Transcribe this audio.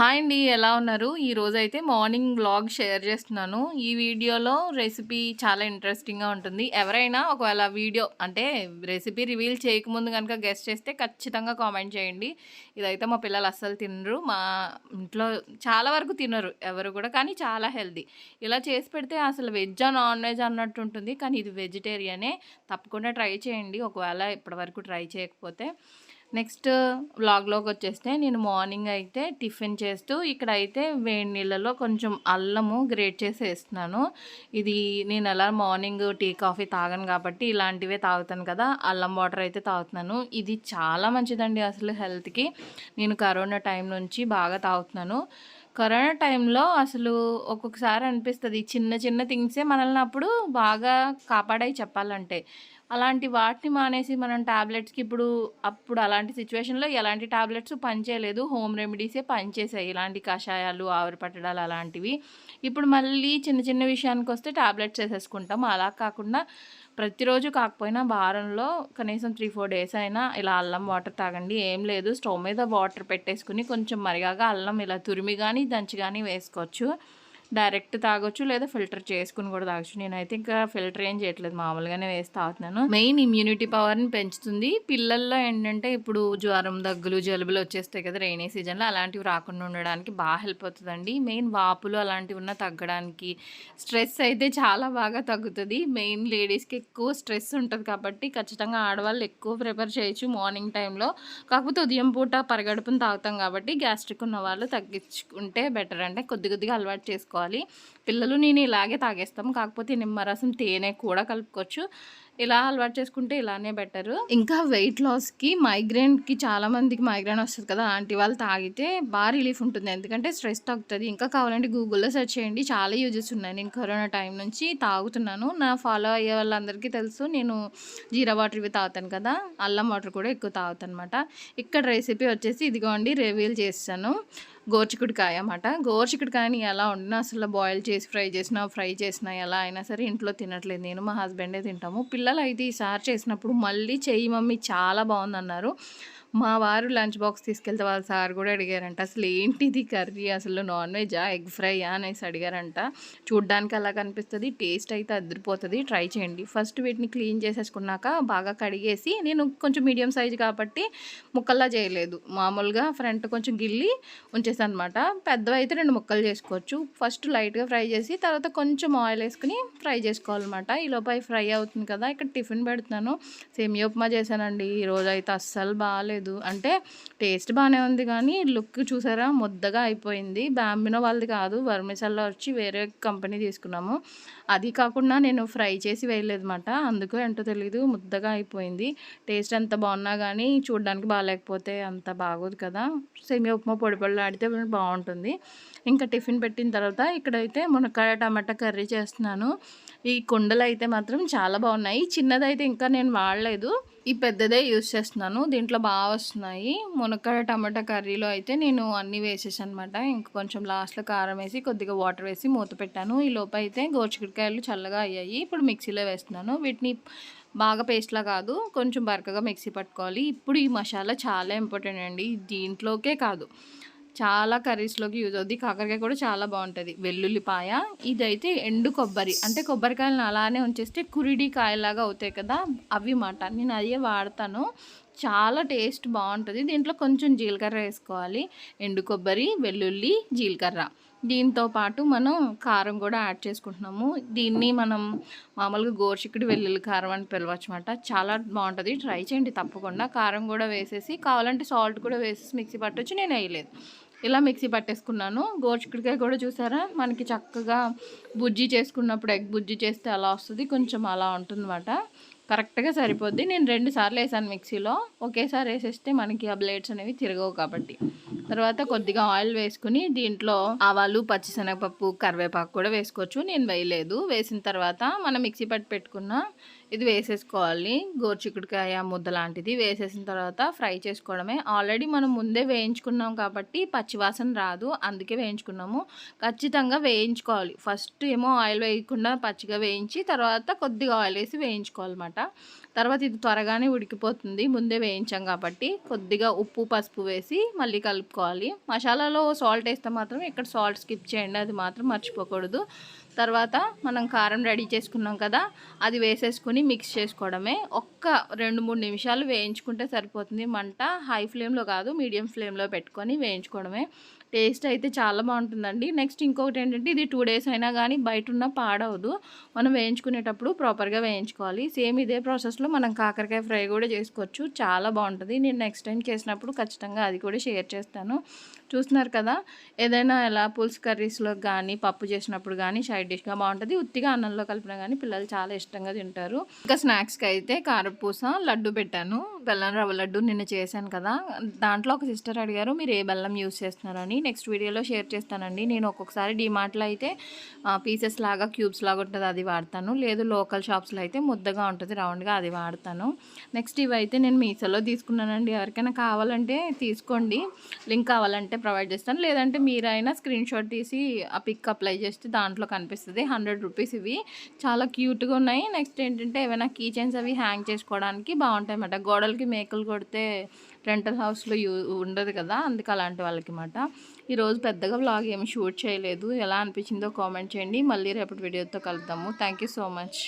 Hi అండి ఎలా ఉన్నారు? ఈరోజు అయితే మార్నింగ్ వ్లాగ్ షేర్ చేస్తున్నాను. ఈ వీడియోలో రెసిపీ చాలా ఇంట్రెస్టింగ్గా ఉంటుంది. ఎవరైనా ఒకవేళ వీడియో అంటే రెసిపీ రివీల్ చేయకముందు కనుక గెస్ట్ చేస్తే ఖచ్చితంగా కామెంట్ చేయండి. ఇదైతే మా పిల్లలు అస్సలు తినరు. మా ఇంట్లో చాలా వరకు తినరు ఎవరు కూడా కానీ చాలా హెల్దీ ఇలా చేసి పెడితే అసలు వెజ్ నాన్ వెజ్ అన్నట్టు ఉంటుంది. కానీ ఇది వెజిటేరియనే. తప్పకుండా ట్రై చేయండి. ఒకవేళ ఇప్పటివరకు ట్రై చేయకపోతే నెక్స్ట్ వ్లాగ్లోకి వచ్చేస్తే నేను మార్నింగ్ అయితే టిఫిన్ చేస్తూ ఇక్కడ అయితే వేడి నీళ్ళలో కొంచెం అల్లము గ్రేట్ చేసి వేస్తున్నాను. ఇది నేను ఎలా మార్నింగ్ టీ కాఫీ తాగను కాబట్టి ఇలాంటివే తాగుతాను కదా అల్లం వాటర్ అయితే తాగుతున్నాను. ఇది చాలా మంచిదండి అసలు హెల్త్కి. నేను కరోనా టైం నుంచి బాగా తాగుతున్నాను. కరోనా టైంలో అసలు ఒక్కొక్కసారి అనిపిస్తుంది చిన్న చిన్న థింగ్సే మనల్ని అప్పుడు బాగా కాపాడాయి చెప్పాలంటే. అలాంటి వాటిని మానేసి మనం టాబ్లెట్స్కి ఇప్పుడు అప్పుడు అలాంటి సిచ్యువేషన్లో ఎలాంటి టాబ్లెట్స్ పనిచేయలేదు. హోమ్ రెమెడీసే పనిచేసాయి ఇలాంటి కషాయాలు ఆవిరి పట్టడాలు అలాంటివి. ఇప్పుడు మళ్ళీ చిన్న చిన్న విషయానికి వస్తే టాబ్లెట్స్ వేసేసుకుంటాం అలా కాకుండా ప్రతిరోజు కాకపోయినా వారంలో కనీసం త్రీ ఫోర్ డేస్ అయినా ఇలా అల్లం వాటర్ తాగండి. ఏం లేదు. స్టవ్ మీద వాటర్ పెట్టేసుకుని కొంచెం మరిగాగా అల్లం ఇలా తురిమి కానీ దంచి కానీ వేసుకోవచ్చు. డైరెక్ట్ తాగొచ్చు లేదా ఫిల్టర్ చేసుకుని కూడా తాగొచ్చు. నేనైతే ఇంకా ఫిల్టర్ ఏం చేయట్లేదు మామూలుగానే వేసి తాగుతున్నాను. మెయిన్ ఇమ్యూనిటీ పవర్ని పెంచుతుంది. పిల్లల్లో ఏంటంటే ఇప్పుడు జ్వరం దగ్గులు జలుబులు వచ్చేస్తాయి కదా రైనీ సీజన్లో అలాంటివి రాకుండా ఉండడానికి బాగా హెల్ప్ అవుతుందండి. మెయిన్ వాపులు అలాంటివి ఉన్న తగ్గడానికి స్ట్రెస్ అయితే చాలా బాగా తగ్గుతుంది. మెయిన్ లేడీస్కి ఎక్కువ స్ట్రెస్ ఉంటుంది కాబట్టి ఖచ్చితంగా ఆడవాళ్ళు ఎక్కువ ప్రిపేర్ చేయొచ్చు మార్నింగ్ టైంలో కాకపోతే ఉదయం పూట పరగడుపుని తాగుతాం కాబట్టి గ్యాస్ట్రిక్ ఉన్న వాళ్ళు తగ్గించుకుంటే బెటర్ అంటే కొద్ది కొద్దిగా అలవాటు చేసుకోవాలి. చేసుకోవాలి పిల్లలు నేను ఇలాగే తాగేస్తాం. కాకపోతే నిమ్మరసం తేనె కూడా కలుపుకోవచ్చు. ఇలా అలవాటు చేసుకుంటే ఇలానే బెటర్ ఇంకా వెయిట్ లాస్కి మైగ్రేన్కి చాలా మందికి మైగ్రేన్ వస్తుంది కదా అలాంటి వాళ్ళు తాగితే బాగా రిలీఫ్ ఉంటుంది. ఎందుకంటే స్ట్రెస్ తగ్గుతుంది. ఇంకా కావాలంటే గూగుల్లో సెర్చ్ చేయండి. చాలా యూజెస్ ఉన్నాయి. నేను కరోనా టైం నుంచి తాగుతున్నాను. నా ఫాలో అయ్యే వాళ్ళందరికీ తెలుసు. నేను జీరా వాటర్ ఇవి తాగుతాను కదా అల్లం వాటర్ కూడా ఎక్కువ తాగుతాను అనమాట ఇక్కడ రెసిపీ వచ్చేసి ఇదిగోండి రివీల్ చేస్తాను. గోర్చికుడికాయ అన్నమాట. గోర్చికుడికాయని ఎలా వండినా అసలు బాయిల్ చేసి ఫ్రై చేసినా ఫ్రై చేసినా ఎలా అయినా సరే ఇంట్లో తినట్లేదు. నేను మా హస్బెండే తింటాము. పిల్లలు అయితే ఈసారి చేసినప్పుడు మళ్ళీ చెయ్యి మమ్మీ చాలా బాగుందన్నారు. మా వారు లంచ్ బాక్స్ తీసుకెళ్తే వాళ్ళ సార్ కూడా అడిగారంట అసలు ఏంటిది కర్రీ? అసలు నాన్ వెజా ఎగ్ ఫ్రైయా? అనేసి అడిగారంట. చూడ్డానికి అలా కనిపిస్తుంది టేస్ట్ అయితే అదిరిపోతుంది. ట్రై చేయండి. ఫస్ట్ వీటిని క్లీన్ చేసేసుకున్నాక బాగా కడిగేసి నేను కొంచెం మీడియం సైజ్ కాబట్టి ముక్కల్లా చేయలేదు. మామూలుగా ఫ్రంట్ కొంచెం గిల్లి ఉంచేసాను అనమాట పెద్దవి అయితే రెండు ముక్కలు చేసుకోవచ్చు. ఫస్ట్ లైట్గా ఫ్రై చేసి తర్వాత కొంచెం ఆయిల్ వేసుకుని ఫ్రై చేసుకోవాలన్నమాట. ఈలోపై ఫ్రై అవుతుంది కదా ఇక్కడ టిఫిన్ పెడుతున్నాను. సేమియా ఉప్మా చేశానండి. ఈరోజు అయితే అస్సలు బాగాలేదు. లేదు. అంటే టేస్ట్ బాగానే ఉంది కానీ లుక్ చూసారా? ముద్దగా అయిపోయింది. బ్యాంబినో వాళ్ళది కాదు. వర్మిసల్లో వచ్చి వేరే కంపెనీ తీసుకున్నాము. అది కాకుండా నేను ఫ్రై చేసి వేయలేదన్నమాట. అందుకు ఏంటో తెలియదు ముద్దగా అయిపోయింది. టేస్ట్ ఎంత బాగున్నా కానీ చూడడానికి బాగాలేకపోతే అంత బాగోదు కదా. సేమియా ఉప్మా పొడి పొడి ఆడితే బాగుంటుంది. ఇంకా టిఫిన్ పెట్టిన తర్వాత ఇక్కడైతే మునక్కాయ టమాటా కర్రీ చేస్తున్నాను. ఈ కుండలు అయితే మాత్రం చాలా బాగున్నాయి. చిన్నదైతే ఇంకా నేను వాడలేదు. ఈ పెద్దదే యూస్ చేస్తున్నాను. దీంట్లో బాగా వస్తున్నాయి. మునక్కాయ టమాటా కర్రీలో అయితే నేను అన్నీ వేసేసాను అనమాట ఇంకా కొంచెం లాస్ట్లో కారం వేసి కొద్దిగా వాటర్ వేసి మూత పెట్టాను. ఈ లోపు అయితే గోచికుడికాయలు చల్లగా అయ్యాయి. ఇప్పుడు మిక్సీలో వేస్తున్నాను. వీటిని బాగా పేస్ట్లా కాదు కొంచెం బరకగా మిక్సీ పట్టుకోవాలి. ఇప్పుడు ఈ మసాలా చాలా ఇంపార్టెంట్ అండి. దీంట్లోకే కాదు. చాలా కర్రీస్లోకి యూజ్ అవుద్ది. కాకరకాయ కూడా చాలా బాగుంటుంది. వెల్లుల్లిపాయ ఇదైతే ఎండు కొబ్బరి. అంటే కొబ్బరికాయలను అలానే ఉంచేస్తే కురిడి కాయలాగా అవుతాయి కదా అవి మాట. నేను అదే వాడతాను. చాలా టేస్ట్ బాగుంటుంది. దీంట్లో కొంచెం జీలకర్ర వేసుకోవాలి. ఎండు కొబ్బరి వెల్లుల్లి జీలకర్ర. దీంతో పాటు మనం కారం కూడా యాడ్ చేసుకుంటున్నాము. దీన్ని మనం మామూలుగా గోర్చిక్కుడి వెల్లుల్లి కారం అని పిలవచ్చు అనమాట చాలా బాగుంటుంది. ట్రై చేయండి తప్పకుండా. కారం కూడా వేసేసి కావాలంటే సాల్ట్ కూడా వేసేసి మిక్సీ పట్టొచ్చు. నేను వేయలేదు. ఇలా మిక్సీ పట్టేసుకున్నాను. గోర్చిక్కుడికాయ కూడా చూసారా? మనకి చక్కగా బుజ్జి చేసుకున్నప్పుడు ఎగ్ బుజ్జి చేస్తే అలా వస్తుంది. కొంచెం అలా ఉంటుందన్నమాట. కరెక్ట్గా సరిపోద్ది. నేను రెండు సార్లు వేసాను మిక్సీలో. ఒకేసారి వేసేస్తే మనకి ఆ బ్లేడ్స్ అనేవి తిరగవు కాబట్టి. తర్వాత కొద్దిగా ఆయిల్ వేసుకుని దీంట్లో ఆవాలు పచ్చిశనగపప్పు కరివేపాకు కూడా వేసుకోవచ్చు. నేను వేయలేదు. వేసిన తర్వాత మనం మిక్సీ పట్టి పెట్టుకున్న ఇది వేసేసుకోవాలి. గోరుచిక్కుడుకాయ ముద్ద లాంటిది వేసేసిన తర్వాత ఫ్రై చేసుకోవడమే. ఆల్రెడీ మనం ముందే వేయించుకున్నాం కాబట్టి పచ్చివాసన రాదు. అందుకే వేయించుకున్నాము. ఖచ్చితంగా వేయించుకోవాలి. ఫస్ట్ ఏమో ఆయిల్ వేయకుండా పచ్చిగా వేయించి తర్వాత కొద్దిగా ఆయిల్ వేసి వేయించుకోవాలన్నమాట. తర్వాత ఇది త్వరగానే ఉడికిపోతుంది. ముందే వేయించాం కాబట్టి కొద్దిగా ఉప్పు పసుపు వేసి మళ్ళీ కలుపుకోవాలి. మసాలాలో సాల్ట్ వేస్తే మాత్రం ఇక్కడ సాల్ట్ స్కిప్ చేయండి. అది మాత్రం మర్చిపోకూడదు. తర్వాత మనం కారం రెడీ చేసుకున్నాం కదా అది వేసేసుకుని మిక్స్ చేసుకోవడమే. ఒక్క రెండు మూడు నిమిషాలు వేయించుకుంటే సరిపోతుంది. మంట హై ఫ్లేమ్లో కాదు మీడియం ఫ్లేమ్లో పెట్టుకొని వేయించుకోవడమే. టేస్ట్ అయితే చాలా బాగుంటుందండి. నెక్స్ట్ ఇంకొకటి ఏంటంటే ఇది టూ డేస్ అయినా కానీ బయట ఉన్న పాడవదు. మనం వేయించుకునేటప్పుడు ప్రాపర్గా వేయించుకోవాలి. సేమ్ ఇదే ప్రాసెస్లో మనం కాకరకాయ ఫ్రై కూడా చేసుకోవచ్చు. చాలా బాగుంటుంది. నేను నెక్స్ట్ టైం చేసినప్పుడు ఖచ్చితంగా అది కూడా షేర్ చేస్తాను. చూస్తున్నారు కదా? ఏదైనా ఎలా పులుసు కర్రీస్లో కానీ పప్పు చేసినప్పుడు కానీ సైడ్ డిష్గా బాగుంటుంది. ఉత్తిగా అన్నంలో కలిపినా కానీ పిల్లలు చాలా ఇష్టంగా తింటారు. ఇంకా స్నాక్స్కి అయితే కారపూస లడ్డు పెట్టాను. బెల్లం రవ్వ లడ్డు నిన్న చేశాను కదా. దాంట్లో ఒక సిస్టర్ అడిగారు మీరు ఏ బెల్లం యూస్ చేస్తున్నారని? నెక్స్ట్ వీడియోలో షేర్ చేస్తానండి. నేను ఒక్కొక్కసారి డిమార్ట్లో అయితే పీసెస్ లాగా క్యూబ్స్ లాగా ఉంటుంది అది వాడతాను. లేదు లోకల్ షాప్స్లో అయితే ముద్దగా ఉంటుంది రౌండ్గా అది వాడతాను. నెక్స్ట్ ఇవైతే నేను మీసోలో తీసుకున్నానండి. ఎవరికైనా కావాలంటే తీసుకోండి. లింక్ కావాలంటే ప్రొవైడ్ చేస్తాను. లేదంటే మీరైనా స్క్రీన్ షాట్ తీసి ఆ పిక్ అప్లై చేస్తే దాంట్లో కనిపిస్తుంది. హండ్రెడ్ రూపీస్ ఇవి. చాలా క్యూట్గా ఉన్నాయి. నెక్స్ట్ ఏంటంటే ఏమైనా కీ చైన్స్ అవి హ్యాంగ్ చేసుకోవడానికి బాగుంటాయి అన్నమాట వాళ్ళకి మేకలు కొడితే రెంటల్ హౌస్లో యూ ఉండదు కదా అందుకే అలాంటి వాళ్ళకి మాట. ఈరోజు పెద్దగా బ్లాగ్ ఏమి షూట్ చేయలేదు. ఎలా అనిపించిందో కామెంట్ చేయండి. మళ్ళీ రేపటి వీడియోతో కలుద్దాము. Thank you so much.